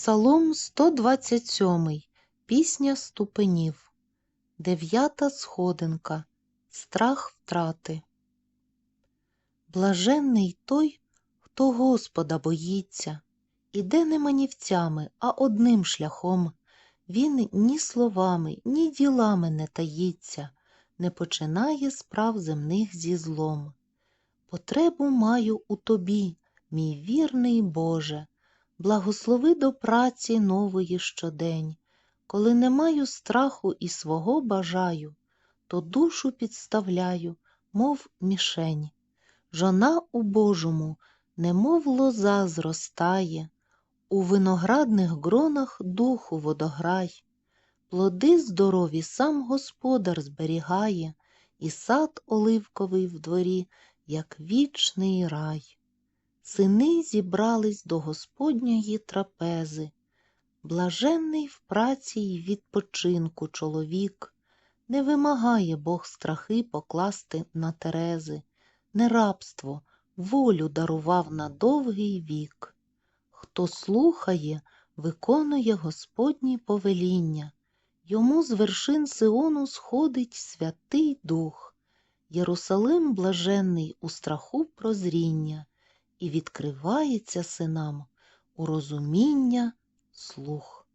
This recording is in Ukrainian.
Псалом 127. Пісня ступенів. Дев'ята сходинка. Страх втрати. Блаженний той, хто Господа боїться, іде не манівцями, а одним шляхом. Він ні словами, ні ділами не таїться, не починає справ земних зі злом. Потребу маю у тобі, мій вірний Боже, благослови до праці нової щодень. Коли не маю страху і свого бажаю, то душу підставляю, мов мішень. Жона у Божому, немов лоза зростає, у виноградних гронах духу водограй. Плоди здорові сам господар зберігає, і сад оливковий в дворі, як вічний рай. Сини зібрались до Господньої трапези. Блаженний в праці й відпочинку чоловік, не вимагає Бог страхи покласти на терези, не рабство, волю дарував на довгий вік. Хто слухає, виконує Господні повеління, йому з вершин Сиону сходить Святий Дух, Єрусалим блаженний у страху прозріння, і відкривається синам у розуміння слух.